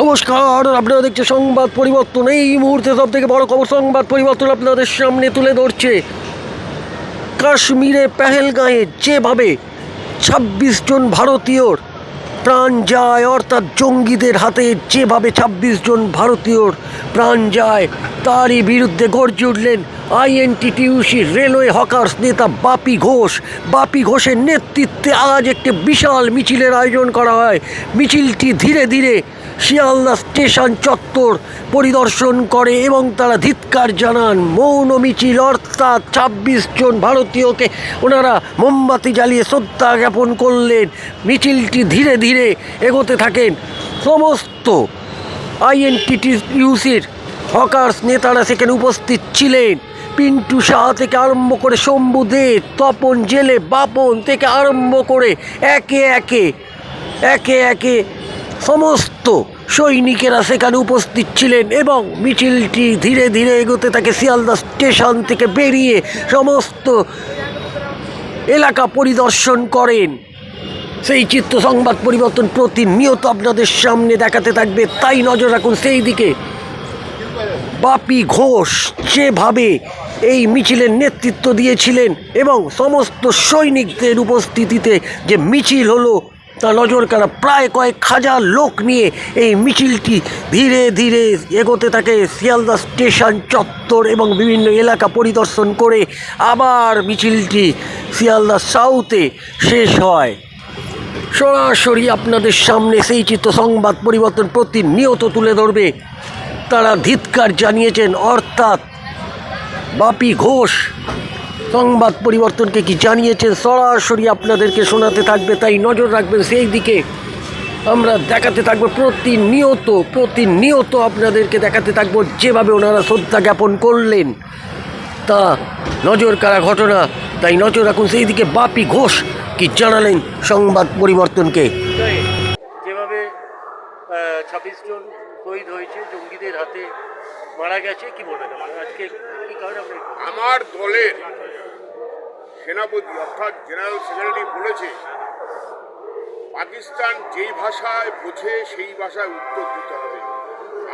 নমস্কার, আপনারা দেখছে সংবাদ পরিবর্তন। এই মুহূর্তে সব থেকে বড় খবর, সংবাদ পরিবর্তন আপনাদের সামনে তুলে ধরছে। কাশ্মীরে পেহেলগাঁয়ে যেভাবে ছাব্বিশ জন ভারতীয়র প্রাণ যায়, অর্থাৎ জঙ্গিদের হাতে যেভাবে ছাব্বিশ জন ভারতীয়র প্রাণ যায়, তারই বিরুদ্ধে গর্জে উঠলেন আইএনটিটিউসি রেলওয়ে হকার্স নেতা বাপি ঘোষ। বাপি ঘোষের নেতৃত্বে আজ একটি বিশাল মিছিলের আয়োজন করা হয়। মিছিলটি ধীরে ধীরে শিয়ালদা স্টেশন চত্বর পরিদর্শন করে এবং তারা ধিৎকার জানান, মৌন মিছিল, অর্থাৎ ছাব্বিশ জন ভারতীয়কে ওনারা মোমবাতি জ্বালিয়ে শ্রদ্ধা জ্ঞাপন করলেন। মিছিলটি ধীরে ধীরে এগোতে থাকেন সমস্ত আইএনটিটিউসির হকার্স নেতারা সেখানে উপস্থিত ছিলেন। পিন্টু সাহা থেকে আরম্ভ করে শম্ভু দে, তপন, জেলে, বাপন থেকে আরম্ভ করে একে একে একে একে সমস্ত সৈনিকেরা সেখানে উপস্থিত ছিলেন এবং মিছিলটি ধীরে ধীরে এগোতে থাকে শিয়ালদা স্টেশন থেকে বেরিয়ে সমস্ত এলাকা পরিদর্শন করেন। সেই চিত্র সংবাদ পরিবর্তন প্রতিনিয়ত আপনাদের সামনে দেখাতে থাকবে, তাই নজর রাখুন সেই দিকে বাপি ঘোষ যেভাবে এই মিছিলের নেতৃত্ব দিয়েছিলেন এবং সমস্ত সৈনিকদের উপস্থিতিতে যে মিছিল হলো, তা নজর কাড়া প্রায় কয়েক হাজার লোক নিয়ে এই মিছিলটি ধীরে ধীরে এগোতে থাকে। শিয়ালদা স্টেশন চত্বর এবং বিভিন্ন এলাকা পরিদর্শন করে আবার মিছিলটি শিয়ালদা সাউথে শেষ হয়। সরাসরি আপনাদের সামনে সেই চিত্র সংবাদ পরিবর্তন প্রতিনিয়ত তুলে ধরবে। তারা ধিৎকার জানিয়েছেন, অর্থাৎ বাপি ঘোষ সংবাদ পরিবর্তনকে কি জানিয়েছেন, সরাসরি আপনাদেরকে শোনাতে থাকবে, তাই নজর রাখবেন সেই দিকে। আমরা দেখাতে থাকব প্রতিনিয়ত প্রতিনিয়ত আপনাদেরকে দেখাতে থাকব যেভাবে ওনারা শ্রদ্ধা জ্ঞাপন করলেন। তা নজর কাড়া ঘটনা, তাই নজর রাখুন সেই দিকে বাপি ঘোষ কি জানালেন সংবাদ পরিবর্তনকে। যেভাবে ছাব্বিশ জন শহীদ হয়েছে, জঙ্গিদের হাতে মারা গেছে, কি বলবেন? আজকে কি কারণে আমার দলের সেনাপতি অর্থাৎ জেনারেল সেক্রেটারি বলেছে, পাকিস্তান যেই ভাষায় বোঝে, সেই ভাষায় উত্তর দিতে হবে।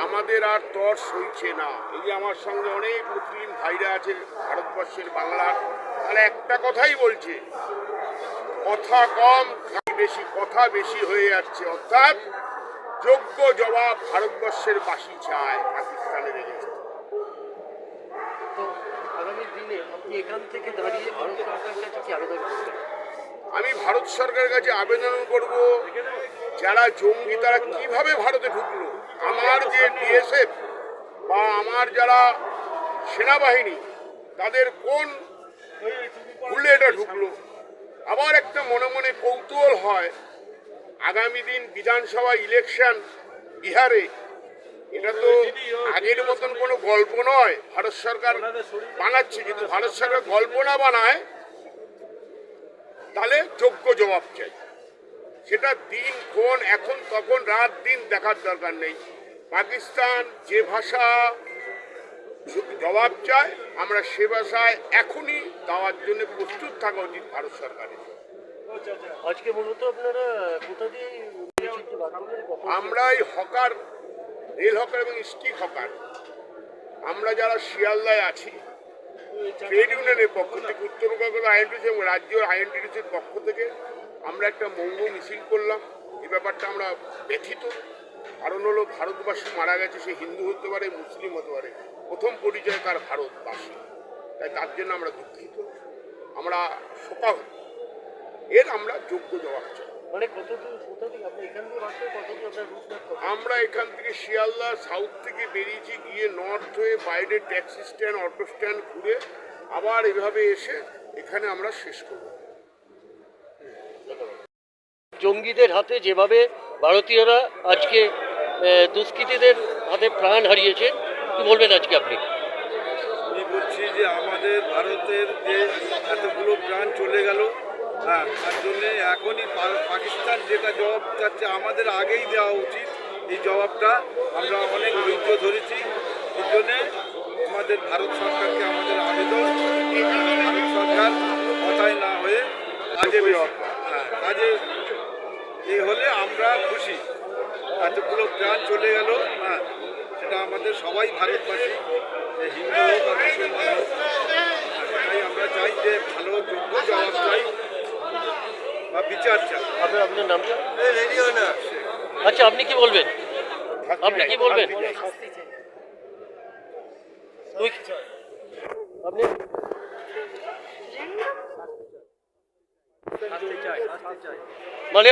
আমাদের আর তর সইছে না। এই যে আমার সঙ্গে অনেক মুসলিম ভাইরা আছে, ভারতবর্ষের বাংলার, তারা একটা কথাই বলছে, কথা কম বেশি, কথা বেশি হয়ে যাচ্ছে। অর্থাৎ যোগ্য জবাব ভারতবর্ষের বাসী চায় পাকিস্তানের এগেনস্টে। আগামী দিনে আপনি এখান থেকে দাঁড়িয়ে ভারত সরকারের কাছে কি আবেদন করবেন? আমি ভারত সরকারের কাছে আবেদন করব যারা জঙ্গি তারা কীভাবে ভারতে ঢুকলো? আমার যে বিএসএফ বা আমার যারা সেনাবাহিনী তাদের কোন ভুলে এটা ঢুকলো? আবার একটা মনে মনে কৌতূহল হয় আগামী দিন বিধানসভা ইলেকশন বিহারে। এটা তো আগের মতন কোনো গল্প নয়। ভারত সরকার বানাচ্ছে, কিন্তু ভারত সরকার গল্প না বানায়, তাহলে যোগ্য জবাব চাই। সেটা দিন ক্ষণ এখন, তখন, রাত, দিন দেখার দরকার নেই। পাকিস্তান যে ভাষা জবাব চায়, আমরা সে ভাষায় এখনই দেওয়ার জন্য প্রস্তুত থাকা উচিত ভারত সরকারের। আজকে মূলত আপনারা কোথা দিয়ে আমরা এই হকার, রেল হকার এবং স্টিক হকার, আমরা যারা শিয়ালদায় আছি, ট্রেড ইউনিয়নের পক্ষ থেকে, উত্তর কলকাতা আইএনটিসি এবং রাজ্য আইএনটিসির পক্ষ থেকে আমরা একটা মৌন মিছিল করলাম। এই ব্যাপারটা আমরা ব্যথিত। কারণ হলো, ভারতবাসী মারা গেছে, সে হিন্দু হতে পারে, মুসলিম হতে পারে। প্রথম পরিচয় তার ভারতবাসী। তাই তার জন্য আমরা দুঃখিত। আমরা শোকাহত। এর আমরা যোগ্য জবাব চাই। মানে আমরা এখান থেকে শিয়ালদা সাউথ থেকে বেরিয়েছি গিয়ে নর্থ হয়ে বাইরে ট্যাক্সি স্ট্যান্ড অটো স্ট্যান্ড ঘুরে আবার এভাবে এসে এখানে আমরা শেষ করব। জঙ্গিদের হাতে যেভাবে ভারতীয়রা আজকে দুষ্কৃতীদের হাতে প্রাণ হারিয়েছেন কি বলবেন আজকে আপনি? আমি বলছি যে আমাদের ভারতের যে এতগুলো প্রাণ চলে গেল হ্যাঁ তার জন্যে এখনই পাকিস্তান যেটা জবাব চাচ্ছে আমাদের আগেই দেওয়া উচিত এই জবাবটা আমরা অনেক ঐক্য ধরেছি। এই জন্যে আমাদের ভারত সরকারকে আমাদের আবেদন ভারত সরকার কথায় না হয়ে কাজে হ্যাঁ কাজে এ হলে আমরা খুশি। এতগুলো প্রাণ চলে গেল হ্যাঁ সেটা আমাদের সবাই ভারতবাসী হিন্দু হোক মুসলমান হোক। আচ্ছা, আচ্ছা।, আচ্ছা আপনি কি বলবেন? আপনি কি বলবেন? আপনি মানে